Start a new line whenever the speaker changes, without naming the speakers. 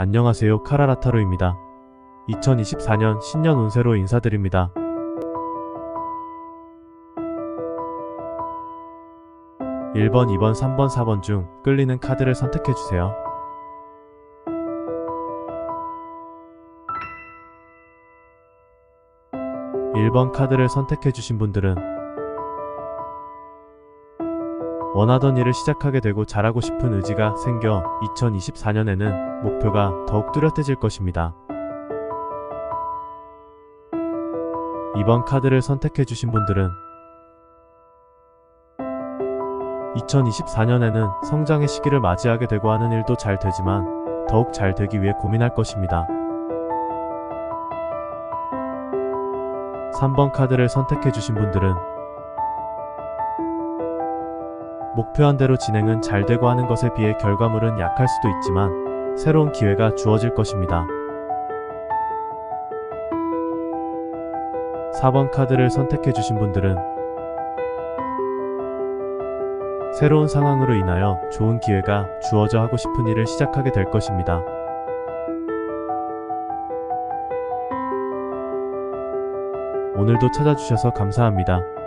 안녕하세요. 카라라타로입니다. 2024년 신년 운세로 인사드립니다. (1번) (2번) (3번) (4번) 중 끌리는 카드를 선택해주세요. (1번) 카드를 선택해주신 분들은 원하던 일을 시작하게 되고 잘하고 싶은 의지가 생겨 2024년에는 목표가 더욱 뚜렷해질 것입니다. 2번 카드를 선택해주신 분들은 2024년에는 성장의 시기를 맞이하게 되고 하는 일도 잘 되지만 더욱 잘 되기 위해 고민할 것입니다. 3번 카드를 선택해주신 분들은 목표한 대로 진행은 잘 되고 하는 것에 비해 결과물은 약할 수도 있지만 새로운 기회가 주어질 것입니다. 4번 카드를 선택해 주신 분들은 새로운 상황으로 인하여 좋은 기회가 주어져 하고 싶은 일을 시작하게 될 것입니다. 오늘도 찾아주셔서 감사합니다.